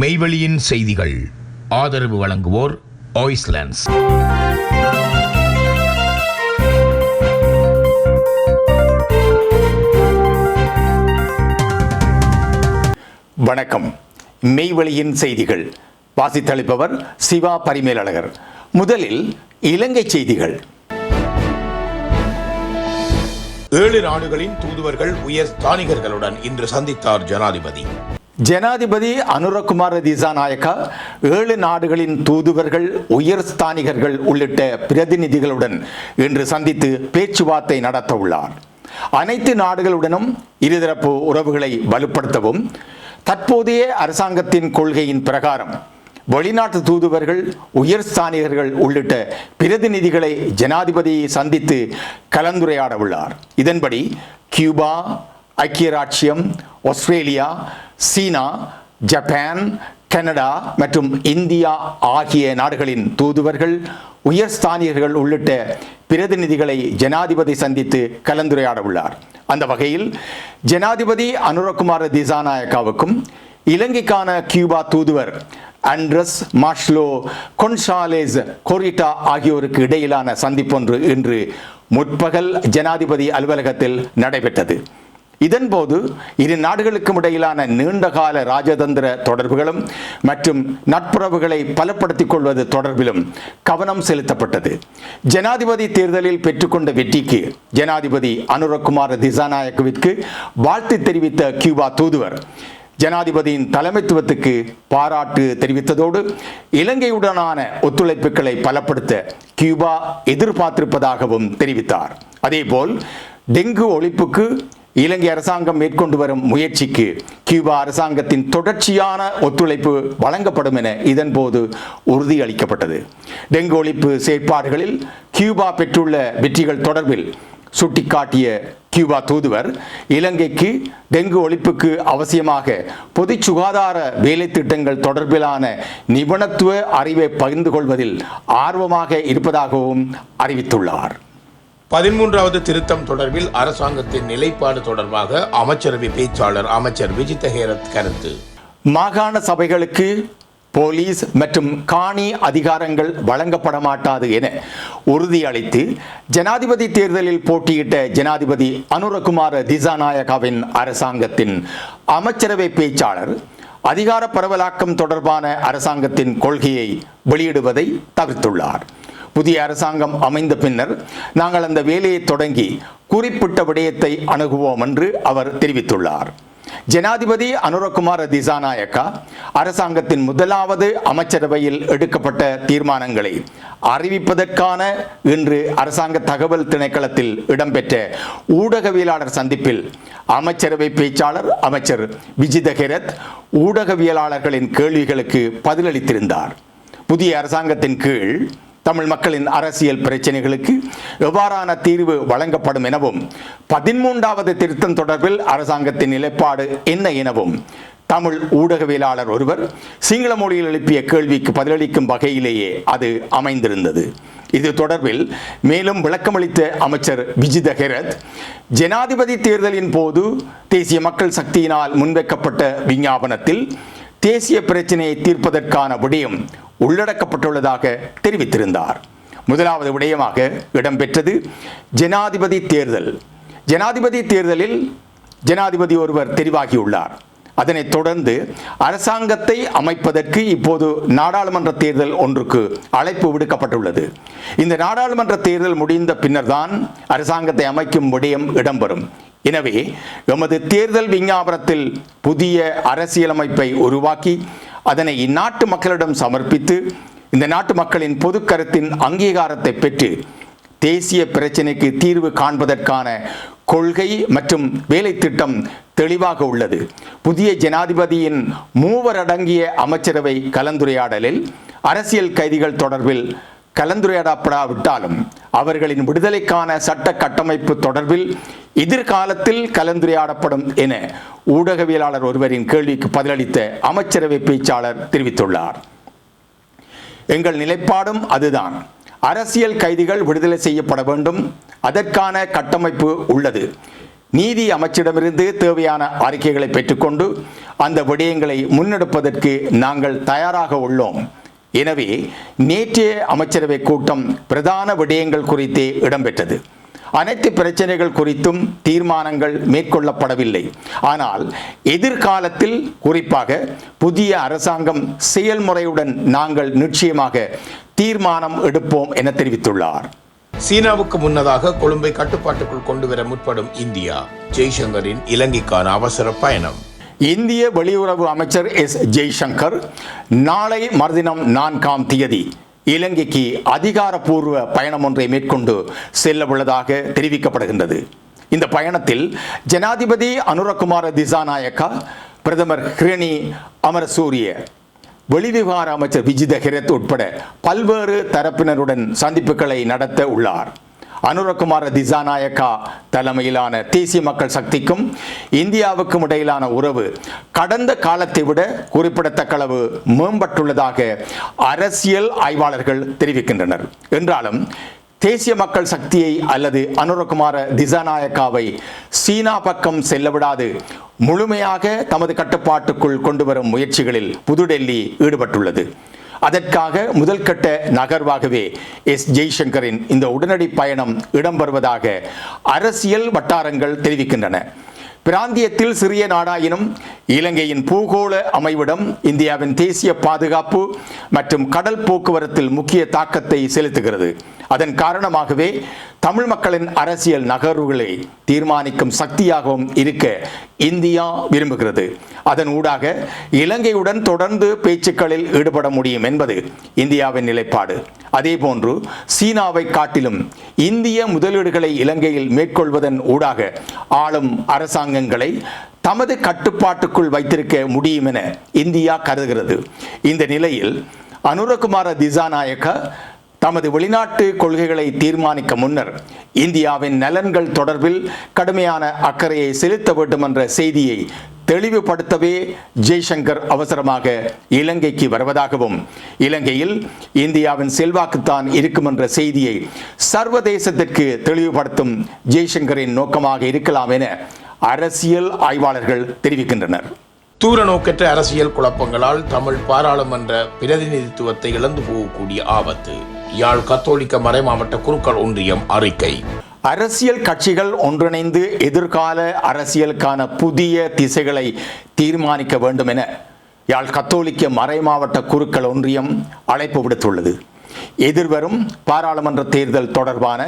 மெய்வெளியின் செய்திகள். ஆதரவு வழங்குவோர் ஆய்ஸ்லாண்ட்ஸ் வணக்கம். மெய்வெளியின் செய்திகள். வாசித்தளிப்பவர் சிவா பரிமேலழகர். முதலில் இலங்கை செய்திகள். ஏழு நாடுகளின் தூதுவர்கள் உயர் ஸ்தானிகர்களுடன் இன்று சந்தித்தார் ஜனாதிபதி. ஜனாதிபதி அனுரகுமார் திசாநாயக்கா ஏழு நாடுகளின் தூதுவர்கள் உயர் ஸ்தானிகர்கள் உள்ளிட்ட பிரதிநிதிகளுடன் இன்று சந்தித்து பேச்சுவார்த்தை நடத்த உள்ளார் அனைத்து நாடுகளுடனும் இருதரப்பு உறவுகளை வலுப்படுத்தவும் தற்போதைய அரசாங்கத்தின் கொள்கையின் பிரகாரம் வெளிநாட்டு தூதுவர்கள் உயர் ஸ்தானிகர்கள் உள்ளிட்ட பிரதிநிதிகளை ஜனாதிபதியை சந்தித்து கலந்துரையாட உள்ளார் இதன்படி கியூபா ஐக்கிய ராச்சியம் ஆஸ்திரேலியா சீனா ஜப்பான் கனடா மற்றும் இந்தியா ஆகிய நாடுகளின் தூதுவர்கள் உயர்ஸ்தானியர்கள் உள்ளிட்ட பிரதிநிதிகளை ஜனாதிபதி சந்தித்து கலந்துரையாட உள்ளார். அந்த வகையில் ஜனாதிபதி அனுரகுமார திசாநாயக்காவுக்கும் இலங்கைக்கான கியூபா தூதுவர் அண்ட்ரஸ் மாஷ்லோ கொன்சாலேஸ் கொரிட்டா ஆகியோருக்கு இடையிலான சந்திப்பொன்று இன்று முற்பகல் ஜனாதிபதி அலுவலகத்தில் நடைபெற்றது. இதன்போது இரு நாடுகளுக்கும் இடையிலான நீண்டகால ராஜதந்திர தொடர்புகளும் மற்றும் நட்புறவுகளை பலப்படுத்திக் கொள்வது தொடர்பிலும் கவனம் செலுத்தப்பட்டது. ஜனாதிபதி தேர்தலில் பெற்றுக்கொண்ட வெற்றிக்கு ஜனாதிபதி அனுரகுமார் திசாநாயக்கவிற்கு வாழ்த்து தெரிவித்த கியூபா தூதுவர். ஜனாதிபதியின் தலைமைத்துவத்துக்கு பாராட்டு தெரிவித்ததோடு இலங்கையுடனான ஒத்துழைப்புகளை பலப்படுத்த கியூபா எதிர்பார்த்திருப்பதாகவும் தெரிவித்தார். அதேபோல் டெங்கு ஒழிப்புக்கு இலங்கை அரசாங்கம் மேற்கொண்டு வரும் முயற்சிக்கு கியூபா அரசாங்கத்தின் தொடர்ச்சியான ஒத்துழைப்பு வழங்கப்படும் என இதன்போது உறுதியளிக்கப்பட்டது. டெங்கு ஒழிப்பு செயற்பாடுகளில் கியூபா பெற்றுள்ள வெற்றிகள் தொடர்பில் சுட்டிக்காட்டிய கியூபா தூதுவர் இலங்கைக்கு டெங்கு ஒழிப்புக்கு அவசியமாக பொது சுகாதார வேலை திட்டங்கள் தொடர்பிலான நிபுணத்துவ அறிவை பகிர்ந்து கொள்வதில் ஆர்வமாக இருப்பதாகவும் அறிவித்துள்ளார். பதிமூன்றாவது திருத்தம் தொடர்பில் அரசாங்கத்தின் நிலைப்பாடு தொடர்பாக அமைச்சரவை பேச்சாளர் அமைச்சர் விஜித ஹேரத் கருத்து. மாகாண சபைகளுக்கு போலீஸ் மற்றும் காணி அதிகாரங்கள் வழங்கப்பட மாட்டாது என உறுதியளித்து ஜனாதிபதி தேர்தலில் போட்டியிட்ட ஜனாதிபதி அனுரகுமார திசாநாயகாவின் அரசாங்கத்தின் அமைச்சரவை பேச்சாளர் அதிகார பரவலாக்கம் தொடர்பான அரசாங்கத்தின் கொள்கையை வெளியிடுவதை தவிர்த்துள்ளார். புதிய அரசாங்கம் அமைந்த பின்னர் நாங்கள் அந்த வேலையை தொடங்கி குறிப்பிட்ட விடயத்தை அணுகுவோம் என்று அவர் தெரிவித்துள்ளார். ஜனாதிபதி அனுரகுமார திசாநாயக்கா அரசாங்கத்தின் முதலாவது அமைச்சரவையில் எடுக்கப்பட்ட தீர்மானங்களை அறிவிப்பதற்கான இன்று அரசாங்க தகவல் திணைக்களத்தில் இடம்பெற்ற ஊடகவியலாளர் சந்திப்பில் அமைச்சரவை பேச்சாளர் அமைச்சர் விஜித ஹெரத் ஊடகவியலாளர்களின் கேள்விகளுக்கு பதிலளித்திருந்தார். புதிய அரசாங்கத்தின் கீழ் தமிழ் மக்களின் அரசியல் பிரச்சனைகளுக்கு எவ்வாறான தீர்வு வழங்கப்படும் எனவும் பதிமூன்றாவது திருத்தம் தொடர்பில் அரசாங்கத்தின் நிலைப்பாடு என்ன எனவும் தமிழ் ஊடகவியலாளர் ஒருவர் சிங்கள மொழியில் எழுப்பிய கேள்விக்கு பதிலளிக்கும் வகையிலேயே அது அமைந்திருந்தது. இது தொடர்பில் மேலும் விளக்கமளித்த அமைச்சர் விஜித ஹெரத் ஜனாதிபதி தேர்தலின் போது தேசிய மக்கள் சக்தியினால் முன்வைக்கப்பட்ட விஞ்ஞாபனத்தில் தேசிய பிரச்சினையை தீர்ப்பதற்கான விடயம் உள்ளடக்கப்பட்டுள்ளதாக தெரிவித்திருந்தார். முதலாவது விடயமாக இடம்பெற்றது ஜனாதிபதி தேர்தல். ஜனாதிபதி தேர்தலில் ஜனாதிபதி ஒருவர் தெரிவாகியுள்ளார். அதனைத் தொடர்ந்து அரசாங்கத்தை அமைப்பதற்கு இப்போது நாடாளுமன்ற தேர்தல் ஒன்றுக்கு அழைப்பு விடுக்கப்பட்டுள்ளது. இந்த நாடாளுமன்ற தேர்தல் முடிந்த பின்னர்தான் அரசாங்கத்தை அமைக்கும் விடயம் இடம்பெறும். எனவே எமது தேர்தல் விஞ்ஞாபனத்தில் புதிய அரசியலமைப்பை உருவாக்கி அதனை இந்நாட்டு மக்களிடம் சமர்ப்பித்து இந்த நாட்டு மக்களின் பொது கருத்தின் அங்கீகாரத்தை பெற்று தேசிய பிரச்சினைக்கு தீர்வு காண்பதற்கான கொள்கை மற்றும் வேலை திட்டம் தெளிவாக உள்ளது. புதிய ஜனாதிபதியின் மூவரடங்கிய அமைச்சரவை கலந்துரையாடலில் அரசியல் கைதிகள் தொடர்பில் கலந்துரையாடப்படாவிட்டாலும் அவர்களின் விடுதலைக்கான சட்ட கட்டமைப்பு தொடர்பில் எதிர்காலத்தில் கலந்துரையாடப்படும் என ஊடகவியலாளர் ஒருவரின் கேள்விக்கு பதிலளித்த அமைச்சரவை பேச்சாளர் தெரிவித்துள்ளார். எங்கள் நிலைப்பாடும் அதுதான். அரசியல் கைதிகள் விடுதலை செய்யப்பட வேண்டும். அதற்கான கட்டமைப்பு உள்ளது. நீதி அமைச்சிடமிருந்து தேவையான அறிக்கைகளை பெற்றுக்கொண்டு அந்த விடயங்களை முன்னெடுப்பதற்கு நாங்கள் தயாராக உள்ளோம். எனவே நேற்றைய அமைச்சரவை கூட்டம் பிரதான விடயங்கள் குறித்தே இடம்பெற்றது. அனைத்து பிரச்சனைகள் குறித்தும் தீர்மானங்கள் மேற்கொள்ளப்படவில்லை. ஆனால் எதிர்காலத்தில் குறிப்பாக புதிய அரசாங்கம் செயல்முறையுடன் நாங்கள் நிச்சயமாக தீர்மானம் எடுப்போம் என தெரிவித்துள்ளார். சீனாவுக்கு முன்னதாக கொழும்பை கட்டுப்பாட்டுக்குள் கொண்டுவர முற்படும் இந்தியா ஜெய்சங்கரின் இலங்கைக்கான அவசர பயணம். இந்திய வெளியுறவு அமைச்சர் எஸ் ஜெய்சங்கர் நாளை மறுதினம் நான்காம் தேதி இலங்கைக்கு அதிகாரப்பூர்வ பயணம் ஒன்றை மேற்கொண்டு செல்ல உள்ளதாக தெரிவிக்கப்படுகின்றது. இந்த பயணத்தில் ஜனாதிபதி அனுரகுமார திசாநாயக்கா பிரதமர் ஹிரணி அமரசூரிய வெளிவிவகார அமைச்சர் விஜித ஹிரத் உட்பட பல்வேறு தரப்பினருடன் சந்திப்புகளை நடத்த உள்ளார். அனுரகுமார திசாநாயக்கா தலைமையிலான தேசிய மக்கள் சக்திக்கும் இந்தியாவுக்கும் இடையிலான உறவு கடந்த காலத்தை விட குறிப்பிடத்தக்க அளவு மேம்பட்டுள்ளதாக அரசியல் ஆய்வாளர்கள் தெரிவிக்கின்றனர். என்றாலும் தேசிய மக்கள் சக்தியை அல்லது அனுரகுமார திசாநாயக்காவை சீனா பக்கம் செல்லவிடாது முழுமையாக தமது கட்டுப்பாட்டுக்குள் கொண்டு வரும் முயற்சிகளில் புதுடெல்லி ஈடுபட்டுள்ளது. அதற்காக முதல் கட்ட நகர்வாகவே எஸ் ஜெய்சங்கரின் இந்த உடனடி பயணம் இடம்பெறுவதாக அரசியல் வட்டாரங்கள் தெரிவிக்கின்றன. பிராந்தியத்தில் சிறிய நாடாயினும் இலங்கையின் பூகோள அமைவிடம் இந்தியாவின் தேசிய பாதுகாப்பு மற்றும் கடல் போக்குவரத்தில் முக்கிய தாக்கத்தை செலுத்துகிறது. அதன் காரணமாகவே தமிழ் மக்களின் அரசியல் நகர்வுகளை தீர்மானிக்கும் சக்தியாகவும் இருக்க இந்தியா விரும்புகிறது. அதன் ஊடாக இலங்கையுடன் தொடர்ந்து பேச்சுக்களில் ஈடுபட முடியும் என்பது இந்தியாவின் நிலைப்பாடு. அதேபோன்று சீனாவை காட்டிலும் இந்திய முதலீடுகளை இலங்கையில் மேற்கொள்வதன் ஊடாக ஆளும் அரசாங்கங்களை தமது கட்டுப்பாட்டுக்குள் வைத்திருக்க முடியும் என இந்தியா கருதுகிறது. இந்த நிலையில் அனுரகுமார திசாநாயக்க தமது வெளிநாட்டு கொள்கைகளை தீர்மானிக்க முன்னர் இந்தியாவின் நலன்கள் தொடர்பில் கடுமையான அக்கறையை செலுத்த வேண்டும் என்ற செய்தியை தெளிவுபடுத்தவே ஜெய்சங்கர் அவசரமாக இலங்கைக்கு வருவதாகவும் இலங்கையில் இந்தியாவின் செல்வாக்குத்தான் இருக்கும் என்ற செய்தியை சர்வதேசத்திற்கு தெளிவுபடுத்தும் ஜெய்சங்கரின் நோக்கமாக இருக்கலாம் என அரசியல் ஆய்வாளர்கள் தெரிவிக்கின்றனர். தூர நோக்கற்ற அரசியல் குழப்பங்களால் தமிழ் பாராளுமன்ற பிரதிநிதித்துவத்தை இழந்து போகக்கூடிய ஆபத்து. யாழ் கத்தோலிக்க மறைமாவட்ட குருக்கள் ஒன்றியம் அறிக்கை. அரசியல் கட்சிகள் ஒன்றிணைந்து எதிர்கால அரசியலுக்கான புதிய திசைகளை தீர்மானிக்க வேண்டும் என யாழ் கத்தோலிக்க மறைமாவட்ட குருக்கள் ஒன்றியம் அழைப்பு விடுத்துள்ளது. எதிர்வரும் பாராளுமன்ற தேர்தல் தொடர்பான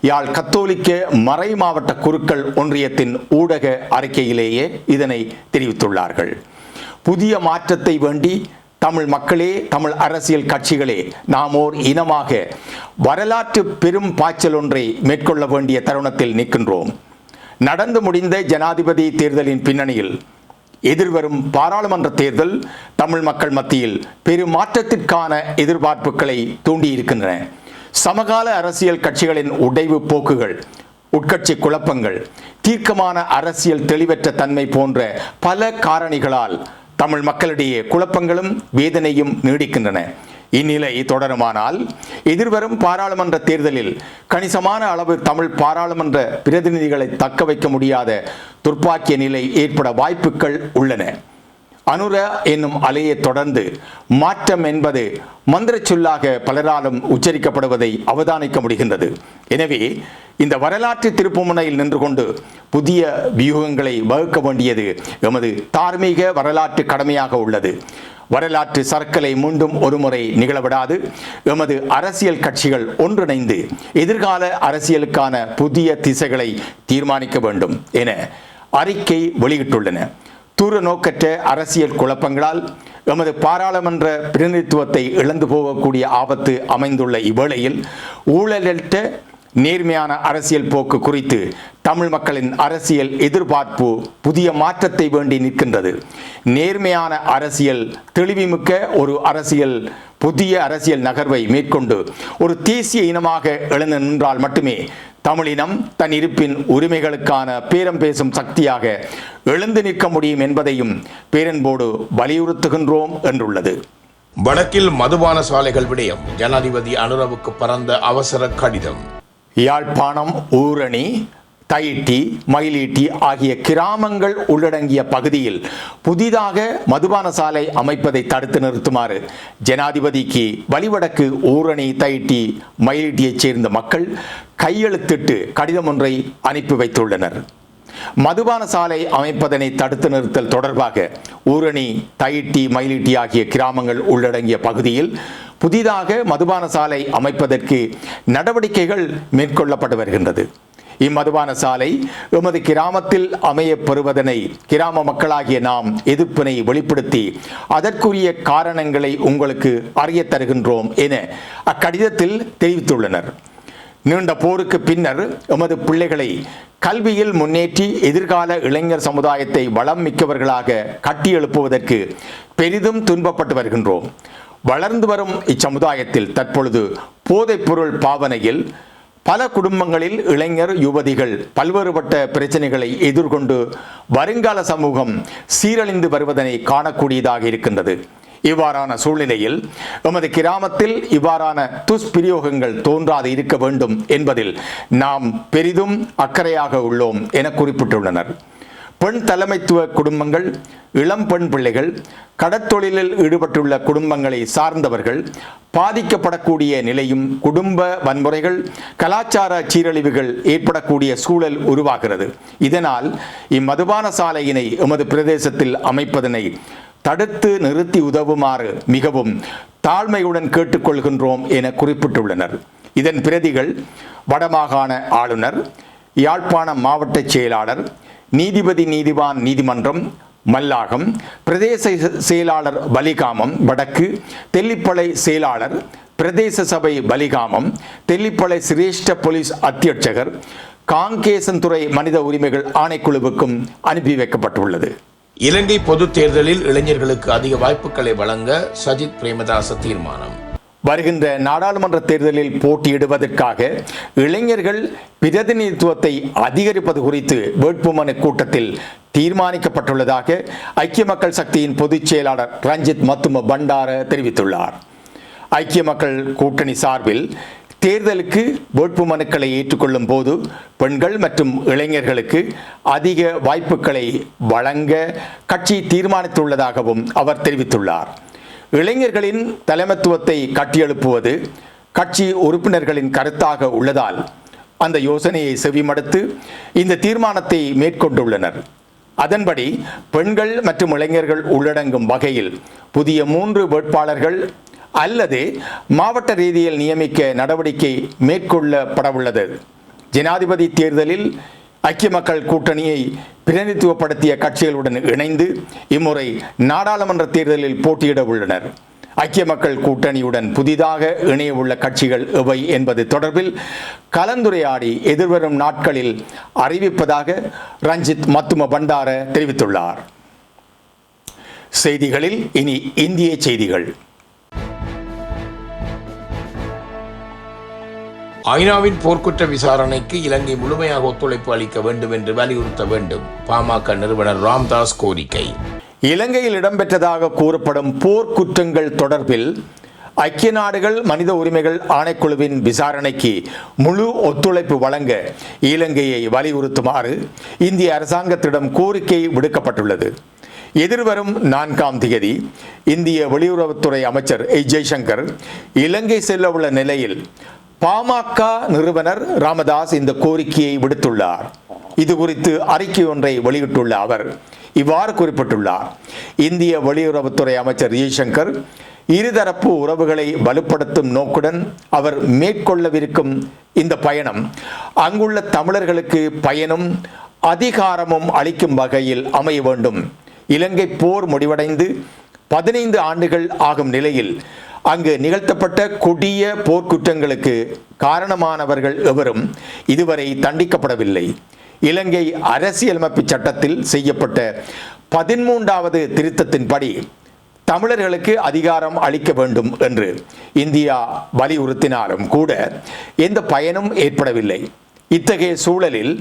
யாழ் கத்தோலிக்க மறை மாவட்ட குருக்கள் ஒன்றியத்தின் ஊடக அறிக்கையிலேயே இதனை தெரிவித்துள்ளார்கள். புதிய மாற்றத்தை வேண்டி தமிழ் மக்களே தமிழ் அரசியல் கட்சிகளே நாம் ஓர் இனமாக வரலாற்று பெரும் பாய்ச்சல் ஒன்றை மேற்கொள்ள வேண்டிய தருணத்தில் நிற்கின்றோம். நடந்து முடிந்த ஜனாதிபதி தேர்தலின் பின்னணியில் எதிர்வரும் பாராளுமன்ற தேர்தல் தமிழ் மக்கள் மத்தியில் பெரும் மாற்றத்திற்கான எதிர்பார்ப்புகளை தூண்டியிருக்கின்றன. சமகால அரசியல் கட்சிகளின் உடைவு போக்குகள் உட்கட்சி குழப்பங்கள் தீர்க்கமான அரசியல் தெளிவற்ற தன்மை போன்ற பல காரணிகளால் தமிழ் மக்களிடையே குழப்பங்களும் வேதனையும் நீடிக்கின்றன. இந்நிலை தொடருமானால் எதிர்வரும் பாராளுமன்ற தேர்தலில் கணிசமான அளவு தமிழ் பாராளுமன்ற பிரதிநிதிகளை தக்க வைக்க முடியாத துர்ப்பாக்கிய நிலை ஏற்பட வாய்ப்புகள் உள்ளன. அனுர என்னும் அலையை தொடர்ந்து மாற்றம் என்பது மந்திர சொல்லாக பலராலும் உச்சரிக்கப்படுவதை அவதானிக்க முடிகின்றது. எனவே இந்த வரலாற்று திருப்புமுனையில் நின்று கொண்டு புதிய வியூகங்களை வகுக்க வேண்டியது எமது தார்மீக வரலாற்று கடமையாக உள்ளது. வரலாற்று சர்க்கலை மீண்டும் ஒருமுறை நிகழவிடாது. எமது அரசியல் கட்சிகள் ஒன்றிணைந்து எதிர்கால அரசியலுக்கான புதிய திசைகளை தீர்மானிக்க வேண்டும் என அறிக்கை வெளியிட்டுள்ளன. தூர நோக்கற்ற அரசியல் குழப்பங்களால் எமது பாராளுமன்ற பிரதிநிதித்துவத்தை இழந்து போகக்கூடிய ஆபத்து அமைந்துள்ள இவ்வேளையில் ஊழலற்ற நேர்மையான அரசியல் போக்கு குறித்து தமிழ் மக்களின் அரசியல் எதிர்பார்ப்பு புதிய மாற்றத்தை வேண்டி நிற்கின்றது. நேர்மையான அரசியல் தெளிவுமிக்க ஒரு அரசியல் புதிய அரசியல் நகர்வை மேற்கொண்டு ஒரு தேசிய இனமாக எழுந்து நின்றால் மட்டுமே தமிழினம் தன் இருப்பின் உரிமைகளுக்கான பேரம் பேசும் சக்தியாக எழுந்து நிற்க முடியும் என்பதையும் பேரன்போடு வலியுறுத்துகின்றோம் என்றுள்ளது. வடக்கில் மதுபான சாலைகள் விடயம். ஜனாதிபதி அனுரவுக்கு பறந்த அவசர கடிதம். யாழ்ப்பாணம் ஊரணி தையிட்டி மயிலீட்டி ஆகிய கிராமங்கள் உள்ளடங்கிய பகுதியில் புதிதாக மதுபான சாலை அமைப்பதை தடுத்து நிறுத்துமாறு ஜனாதிபதிக்கு வலிவடக்கு ஊரணி தையிட்டி மயிலீட்டியைச் சேர்ந்த மக்கள் கையெழுத்திட்டு கடிதம் ஒன்றை அனுப்பி வைத்துள்ளனர். மதுபான சாலை அமைப்பதனை தடுத்து நிறுத்தல் தொடர்பாக ஊரணி தையிட்டி மயிலிட்டி ஆகிய கிராமங்கள் உள்ளடங்கிய பகுதியில் புதிதாக மதுபான சாலை அமைப்பதற்கு நடவடிக்கைகள் மேற்கொள்ளப்பட்டு வருகின்றது. இம்மதுபான சாலை எமது கிராமத்தில் அமையப் பெறுவதனை கிராம மக்களாகிய நாம் எதிர்ப்பினை வெளிப்படுத்தி அதற்குரிய காரணங்களை உங்களுக்கு அறிய தருகின்றோம் என அக்கடிதத்தில் தெரிவித்துள்ளனர். நீண்ட போருக்கு பின்னர் எமது பிள்ளைகளை கல்வியில் முன்னேற்றி எதிர்கால இளைஞர் சமுதாயத்தை வளம் மிக்கவர்களாக கட்டியெழுப்புவதற்கு பெரிதும் துன்பப்பட்டு வருகின்றோம். வளர்ந்து வரும் இச்சமுதாயத்தில் தற்பொழுது போதைப்பொருள் பாவனையில் பல குடும்பங்களில் இளைஞர் யுவதிகள் பல்வேறுபட்ட பிரச்சனைகளை எதிர்கொண்டு வருங்கால சமூகம் சீரழிந்து வருவதனை காணக்கூடியதாக இருக்கின்றது. இவ்வாறான சூழ்நிலையில் எமது கிராமத்தில் இவ்வாறான துஷ்பிரயோகங்கள் தோன்றாது இருக்க வேண்டும் என்பதில் நாம் பெரிதும் அக்கறையாக உள்ளோம் என குறிப்பிட்டுள்ளனர். பெண் தலைமைத்துவ குடும்பங்கள் இளம் பெண் பிள்ளைகள் கடற்தொழிலில் ஈடுபட்டுள்ள குடும்பங்களை சார்ந்தவர்கள் பாதிக்கப்படக்கூடிய நிலையும் குடும்ப வன்முறைகள் கலாச்சார சீரழிவுகள் ஏற்படக்கூடிய சூழல் உருவாகிறது. இதனால் இம்மதுபான சாலையினை எமது பிரதேசத்தில் அமைப்பதனை தடுத்து நிறுத்தி உதவுமாறு மிகவும் தாழ்மையுடன் கேட்டுக்கொள்கின்றோம் என குறிப்பிட்டுள்ளனர். இதன் பிரதிகள் வடமாகாண ஆளுநர் யாழ்ப்பாண மாவட்ட செயலாளர் நீதிபதி நீதிவான் நீதிமன்றம் மல்லாகம் பிரதேச செயலாளர் பலிகாமம் வடக்கு தெல்லிப்பளை செயலாளர் பிரதேச சபை பலிகாமம் தெல்லிப்பளை சிரேஷ்ட போலீஸ் அத்தியட்சகர் காங்கேசன்துறை மனித உரிமைகள் ஆணைக்குழுவுக்கும் அனுப்பி வைக்கப்பட்டுள்ளது. இலங்கை பொதுத் தேர்தலில் இளைஞர்களுக்கு அதிக வாய்ப்புகளை வழங்க சஜித் பிரேமதாச தீர்மானம். வருகின்ற நாடாளுமன்ற தேர்தலில் போட்டியிடுவதற்காக இளைஞர்கள் பிரதிநிதித்துவத்தை அதிகரிப்பது குறித்து வேட்புமனு கூட்டத்தில் தீர்மானிக்கப்பட்டுள்ளதாக ஐக்கிய மக்கள் சக்தியின் பொதுச் செயலாளர் ரஞ்சித் மத்தும பண்டார தெரிவித்துள்ளார். ஐக்கிய மக்கள் கூட்டணி சார்பில் தேர்தலுக்கு வேட்பு மனுக்களை ஏற்றுக்கொள்ளும் போது பெண்கள் மற்றும் இளைஞர்களுக்கு அதிக வாய்ப்புகளை வழங்க கட்சி தீர்மானித்துள்ளதாகவும் அவர் தெரிவித்துள்ளார். இளைஞர்களின் தலைமத்துவத்தை கட்டியெழுப்புவது கட்சி உறுப்பினர்களின் கருத்தாக உள்ளதால் அந்த யோசனையை செவிமடுத்து இந்த தீர்மானத்தை மேற்கொண்டுள்ளனர். அதன்படி பெண்கள் மற்றும் இளைஞர்கள் உள்ளடங்கும் வகையில் புதிய மூன்று வேட்பாளர்கள் அல்லது மாவட்ட ரீதியில் நியமிக்க நடவடிக்கை மேற்கொள்ளப்படவுள்ளது. ஜனாதிபதி தேர்தலில் ஐக்கிய மக்கள் கூட்டணியை பிரதிநிதித்துவப்படுத்திய கட்சிகளுடன் இணைந்து இம்முறை நாடாளுமன்ற தேர்தலில் போட்டியிட உள்ளனர். ஐக்கிய மக்கள் கூட்டணியுடன் புதிதாக இணைய உள்ள கட்சிகள் எவை என்பது தொடர்பில் கலந்துரையாடி எதிர்வரும் நாட்களில் அறிவிப்பதாக ரஞ்சித் மத்தும பண்டார தெரிவித்துள்ளார். செய்திகளில் இனி இந்திய செய்திகள். ஐநாவின் போர்க்குற்ற விசாரணைக்கு இலங்கை முழுமையாக ஒத்துழைப்பு அளிக்க வேண்டும் என்று வலியுறுத்த வேண்டும். பாமக நிறுவனர் ராம்தாஸ் கோரிக்கை. இலங்கையில் இடம்பெற்றதாக கூறப்படும் போர்க்குற்றங்கள் தொடர்பில் ஐக்கிய நாடுகள் மனித உரிமைகள் ஆணைக்குழுவின் விசாரணைக்கு முழு ஒத்துழைப்பு வழங்க இலங்கையை வலியுறுத்துமாறு இந்திய அரசாங்கத்திடம் கோரிக்கை விடுக்கப்பட்டுள்ளது. எதிர்வரும் நான்காம் தேதி இந்திய வெளியுறவுத்துறை அமைச்சர் எஸ் ஜெய்சங்கர் இலங்கை செல்ல உள்ள நிலையில் பாமக நிறுவனர் ராமதாஸ் இந்த கோரிக்கையை விடுத்துள்ளார். இது குறித்து அறிக்கை ஒன்றை வெளியிட்டுள்ள அவர் இவ்வாறு குறிப்பிட்டுள்ளார். இந்திய வெளியுறவுத்துறை அமைச்சர் ஜெய்சங்கர் இருதரப்பு உறவுகளை வலுப்படுத்தும் நோக்குடன் அவர் மேற்கொள்ளவிருக்கும் இந்த பயணம் அங்குள்ள தமிழர்களுக்கு பயனும் அதிகாரமும் அளிக்கும் வகையில் அமைய வேண்டும். இலங்கை போர் முடிவடைந்து பதினைந்து ஆண்டுகள் ஆகும் நிலையில் அங்கு நிகழ்த்தப்பட்ட கொடிய போர்க்குற்றங்களுக்கு காரணமானவர்கள் எவரும் இதுவரை தண்டிக்கப்படவில்லை. இலங்கை அரசியலமைப்பு சட்டத்தில் செய்யப்பட்ட பதிமூன்றாவது திருத்தத்தின்படி தமிழர்களுக்கு அதிகாரம் அளிக்க வேண்டும் என்று இந்தியா வலியுறுத்தினாலும் கூட எந்த பயனும் ஏற்படவில்லை. இத்தகைய சூழலில்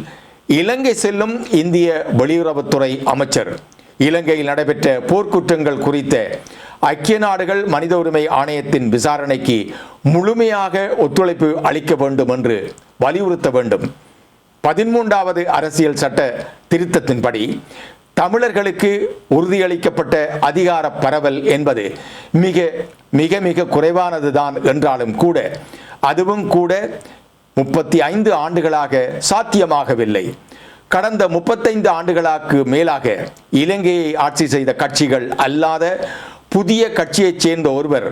இலங்கை செல்லும் இந்திய வெளியுறவுத்துறை அமைச்சர் இலங்கையில் நடைபெற்ற போர்க்குற்றங்கள் குறித்த ஐக்கிய நாடுகள் மனித உரிமை ஆணையத்தின் விசாரணைக்கு முழுமையாக ஒத்துழைப்பு அளிக்க வேண்டும் என்று வலியுறுத்த வேண்டும். பதிமூன்றாவது அரசியல் சட்ட திருத்தத்தின்படி தமிழர்களுக்கு உறுதியளிக்கப்பட்ட அதிகார பரவல் என்பது மிக மிக மிக குறைவானதுதான் என்றாலும் கூட அதுவும் கூட முப்பத்தி ஐந்து ஆண்டுகளாக சாத்தியமாகவில்லை. கடந்த முப்பத்தைந்து ஆண்டுகளாக்கு மேலாக இலங்கையை ஆட்சி செய்த கட்சிகள் அல்லாத புதிய கட்சியைச் சேர்ந்த ஒருவர்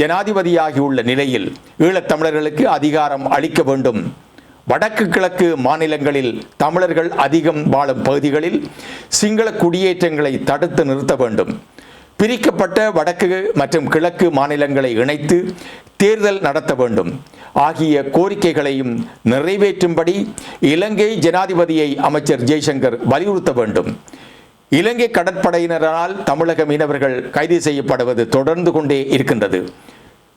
ஜனாதிபதியாகியுள்ள நிலையில் ஈழத்தமிழர்களுக்கு அதிகாரம் அளிக்க வேண்டும். வடக்கு கிழக்கு மாநிலங்களில் தமிழர்கள் அதிகம் வாழும் பகுதிகளில் சிங்கள குடியேற்றங்களை தடுத்து நிறுத்த வேண்டும். பிரிக்கப்பட்ட வடக்கு மற்றும் கிழக்கு மாநிலங்களை இணைத்து தேர்தல் நடத்த வேண்டும். ஆகிய கோரிக்கைகளையும் நிறைவேற்றும்படி இலங்கை ஜனாதிபதியை அமைச்சர் ஜெய்சங்கர் வலியுறுத்த வேண்டும். இலங்கை கடற்படையினரால் தமிழக மீனவர்கள் கைது செய்யப்படுவது தொடர்ந்து கொண்டே இருக்கின்றது.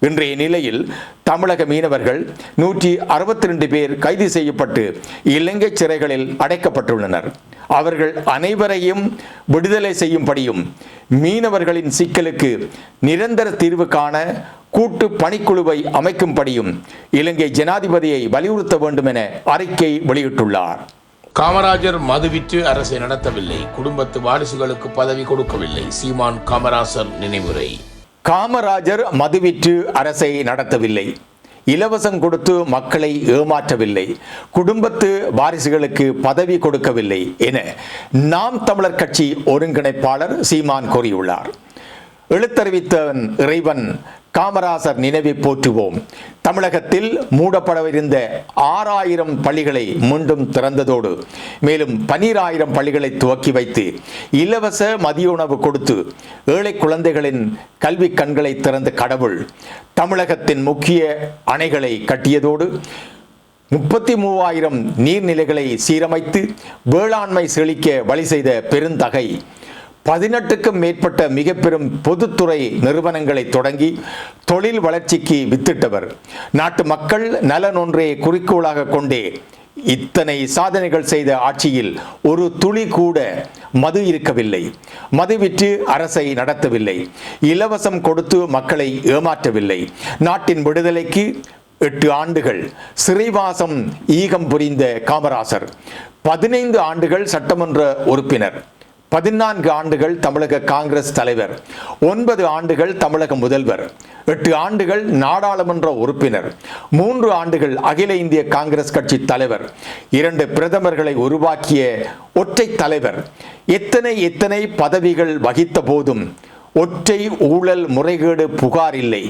இன்றைய நிலையில் தமிழக மீனவர்கள் நூற்றி அறுபத்தி ரெண்டு பேர் கைது செய்யப்பட்டு இலங்கை சிறைகளில் அடைக்கப்பட்டுள்ளனர். அவர்கள் அனைவரையும் விடுதலை செய்யும்படியும் மீனவர்களின் சிக்கலுக்கு நிரந்தர தீர்வு காண கூட்டு பணிக்குழுவை அமைக்கும்படியும் இலங்கை ஜனாதிபதியை வலியுறுத்த வேண்டும் என அறிக்கை வெளியிட்டுள்ளார். காமராஜர் மதுவிற்று அரசை நடத்தவில்லை. குடும்பத்து வாரிசுகளுக்கு பதவி கொடுக்கவில்லை. சீமான் காமராசர் நினைவுரை. காமராஜர் மதுவிற்று அரசை நடத்தவில்லை. இலவசம் கொடுத்து மக்களை ஏமாற்றவில்லை. குடும்பத்து வாரிசுகளுக்கு பதவி கொடுக்கவில்லை என நாம் தமிழர் கட்சி ஒருங்கிணைப்பாளர் சீமான் கூறியுள்ளார். எழுத்தறிவித்தவன் இறைவன் காமராசர் நினைவை போற்றுவோம். தமிழகத்தில் மூடப்படவிருந்த ஆறாயிரம் பள்ளிகளை மீண்டும் திறந்ததோடு மேலும் பனிராயிரம் பள்ளிகளை துவக்கி வைத்து இலவச மதிய உணவு கொடுத்து ஏழை குழந்தைகளின் கல்வி கண்களை திறந்த கடவுள் தமிழகத்தின் முக்கிய அணைகளை கட்டியதோடு முப்பத்தி மூவாயிரம் நீர்நிலைகளை சீரமைத்து வேளாண்மை செழிக்க வழி செய்த பெருந்தகை பதினெட்டுக்கும் மேற்பட்ட மிக பெரும் பொதுத்துறை நிறுவனங்களை தொடங்கி தொழில் வளர்ச்சிக்கு வித்திட்டவர். நாட்டு மக்கள் நலன் ஒன்றே குறிக்கோளாக கொண்டே இத்தனை சாதனைகள் செய்த ஆட்சியில் ஒரு துளி கூட மது இருக்கவில்லை. மது விற்று அரசை நடத்தவில்லை. இலவசம் கொடுத்து மக்களை ஏமாற்றவில்லை. நாட்டின் விடுதலைக்கு எட்டு ஆண்டுகள். சிறைவாசம் ஈகம் புரிந்த காமராசர். பதினைந்து ஆண்டுகள் சட்டமன்ற உறுப்பினர். பதினான்கு ஆண்டுகள் தமிழக காங்கிரஸ் தலைவர். ஒன்பது ஆண்டுகள் தமிழக முதல்வர். எட்டு ஆண்டுகள் நாடாளுமன்ற உறுப்பினர். மூன்று ஆண்டுகள் அகில இந்திய காங்கிரஸ் கட்சி தலைவர். இரண்டு பிரதமர்களை உருவாக்கிய ஒற்றை தலைவர். எத்தனை எத்தனை பதவிகள் வகித்த போதும் ஒற்றை ஊழல் முறைகேடு புகார் இல்லை.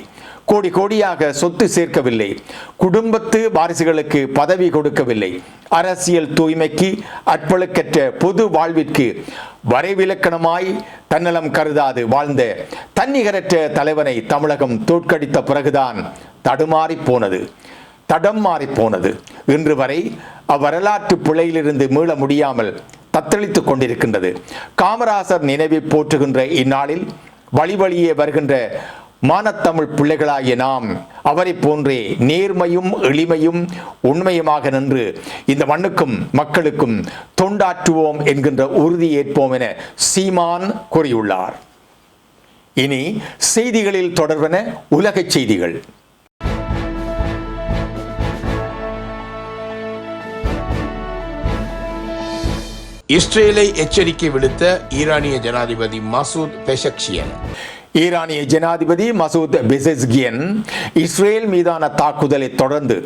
கோடி கோடியாக சொத்து சேர்க்கவில்லை. குடும்பத்து வாரிசுகளுக்கு பதவி கொடுக்கவில்லை. அரசியல் தூய்மைக்கு அற்பழுக்கற்ற பொது வாழ்விற்கு வரைவிலக்கணமாய் தன்னலம் கருதாது வாழ்ந்த தன்னிகரற்ற தலைவனை தமிழகம் தோற்கடித்த பிறகுதான் தடுமாறி போனது. தடம் மாறி போனது. இன்று வரை அவ்வரலாற்று பிழையிலிருந்து மீள முடியாமல் தத்தளித்துக் கொண்டிருக்கின்றது. காமராசர் நினைவை போற்றுகின்ற இந்நாளில் வழி வழியே வருகின்ற மானத்தமிழ் பிள்ளைகளாகிய நாம் அவரை போன்றே நேர்மையும் எளிமையும் உண்மையுமாக நின்று இந்த மண்ணுக்கும் மக்களுக்கும் தொண்டாற்றுவோம் என்கின்ற உறுதி ஏற்போம் என சீமான் கூறியுள்ளார். இனி செய்திகளில் தொடர்வன உலகச் செய்திகள். இஸ்ரேலை எச்சரிக்கை விடுத்த ஈரானிய ஜனாதிபதி மசூத் பெஷக்ஷியன். ஈரானிய ஜனாதிபதி மசூத் பெசஸ்கியன் இஸ்ரேல் மீதான தாக்குதலை தொடர்ந்து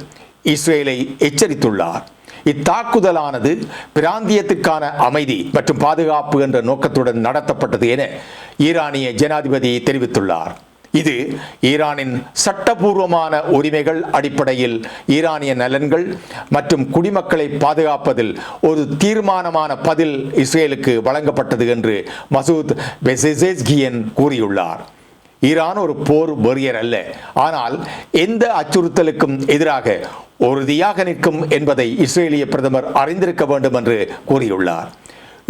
இஸ்ரேலை எச்சரித்துள்ளார். இத்தாக்குதலானது பிராந்தியத்துக்கான அமைதி மற்றும் பாதுகாப்பு என்ற நோக்கத்துடன் நடத்தப்பட்டது என ஈரானிய ஜனாதிபதி தெரிவித்துள்ளார். இது ஈரானின் சட்டபூர்வமான உரிமைகள் அடிப்படையில் ஈரானிய நலன்கள் மற்றும் குடிமக்களை பாதுகாப்பதில் ஒரு தீர்மானமான பதில் இஸ்ரேலுக்கு வழங்கப்பட்டது என்று மசூத் பெசெசேஸ்கியன் கூறியுள்ளார். ஈரான் ஒரு போர் வெறியர் அல்ல. ஆனால் எந்த அச்சுறுத்தலுக்கும் எதிராக உறுதியாக நிற்கும் என்பதை இஸ்ரேலிய பிரதமர் அறிந்திருக்க வேண்டும் என்று கூறியுள்ளார்.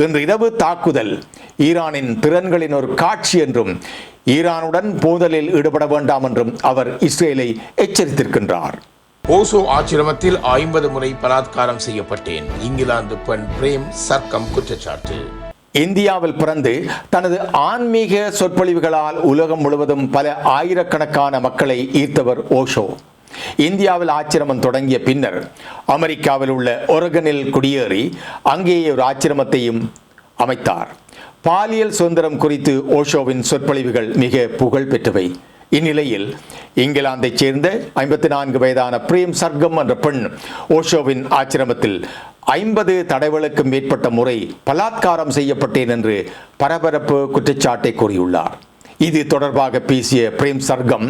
இன்று இரவு தாக்குதல். ஈரானின் திறன்களின் ஒரு காட்சி என்றும் ஈரானுடன் போதலில் ஈடுபட வேண்டாம் என்றும் அவர் இஸ்ரேலை எச்சரித்திருக்கின்றார். ஓசோ ஆச்சிரமத்தில் ஐம்பது முறை பலாத்காரம் செய்யப்பட்டேன். இங்கிலாந்து பெண் பிரேம் சர்க்கம் குற்றச்சாட்டு. இந்தியாவில் பிறந்து தனது ஆன்மீக சொற்பொழிவுகளால் உலகம் முழுவதும் பல ஆயிரக்கணக்கான மக்களை ஈர்த்தவர் ஓஷோ. இந்தியாவில் ஆச்சிரமம் தொடங்கிய பின்னர் அமெரிக்காவில் உள்ள ஒரகனில் குடியேறி அங்கேயே ஒரு ஆச்சிரமத்தையும் அமைத்தார். பாலியல் சுதந்திரம் குறித்து ஓஷோவின் சொற்பொழிவுகள் மிக புகழ் பெற்றவை இந்நிலையில் இங்கிலாந்தைச் சேர்ந்த ஐம்பத்தி நான்கு வயதான பிரேம் சர்க்கம் என்ற பெண் ஓஷோவின் ஆச்சிரமத்தில் ஐம்பது தடவைகளுக்கும் மேற்பட்ட முறை பலாத்காரம் செய்யப்பட்டேன் என்று பரபரப்பு குற்றச்சாட்டை கூறியுள்ளார். இது தொடர்பாக பேசிய பிரேம் சர்க்கம்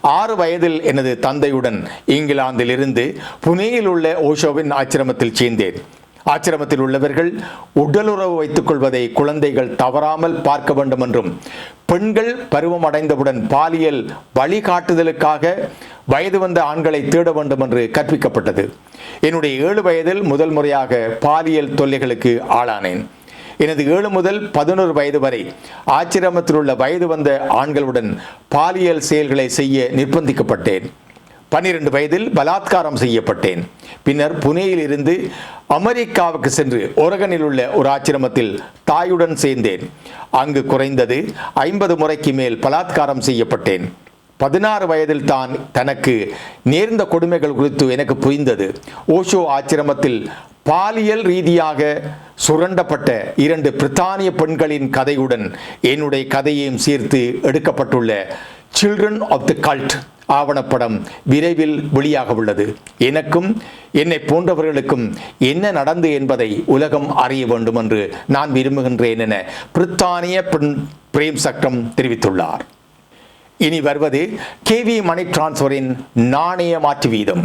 ஆறு வயதில் எனது தந்தையுடன் இங்கிலாந்திலிருந்து புனேயில் உள்ள ஓஷோவின் ஆச்சிரமத்தில் சேர்ந்தேன். ஆச்சிரமத்தில் உள்ளவர்கள் உடலுறவு வைத்துக் கொள்வதை குழந்தைகள் தவறாமல் பார்க்க வேண்டும் என்றும் பெண்கள் பருவம் அடைந்தவுடன் பாலியல் வழிகாட்டுதலுக்காக வயது வந்த ஆண்களை தேட வேண்டும் என்று கற்பிக்கப்பட்டது. என்னுடைய ஏழு வயதில் முதல் முறையாக பாலியல் தொல்லைகளுக்கு ஆளானேன். எனது ஏழு முதல் பதினோரு வயது வரை ஆச்சிரமத்தில் உள்ள வயது வந்த ஆண்களுடன் பாலியல் செயல்களை செய்ய நிர்பந்திக்கப்பட்டேன். பன்னிரண்டு வயதில் பலாத்காரம் செய்யப்பட்டேன். பின்னர் புனேயில் இருந்து அமெரிக்காவுக்கு சென்று ஒரகனில் உள்ள ஒரு ஆச்சிரமத்தில் தாயுடன் சேர்ந்தேன். அங்கு குறைந்தது ஐம்பது முறைக்கு மேல் பலாத்காரம் செய்யப்பட்டேன். பதினாறு வயதில் தான் தனக்கு நேர்ந்த கொடுமைகள் குறித்து எனக்கு புரிந்தது. ஓஷோ ஆச்சிரமத்தில் பாலியல் ரீதியாக சுரண்டப்பட்ட இரண்டு பிரித்தானிய பெண்களின் கதையுடன் என்னுடைய கதையையும் சேர்த்து எடுக்கப்பட்டுள்ள சில்ட்ரன் ஆஃப் தி கல்ட் ஆவணப்படம் விரைவில் வெளியாக உள்ளது. எனக்கும் என்னை போன்றவர்களுக்கும் என்ன நடந்து என்பதை உலகம் அறிய வேண்டும் என்று நான் விரும்புகின்றேன் என பிரித்தானிய பெண் பிரேம் சக்ரம் தெரிவித்துள்ளார். இனி வருவது கேவி மணி டிரான்ஸ்ஃபரின் நாணய மாற்று வீதம்.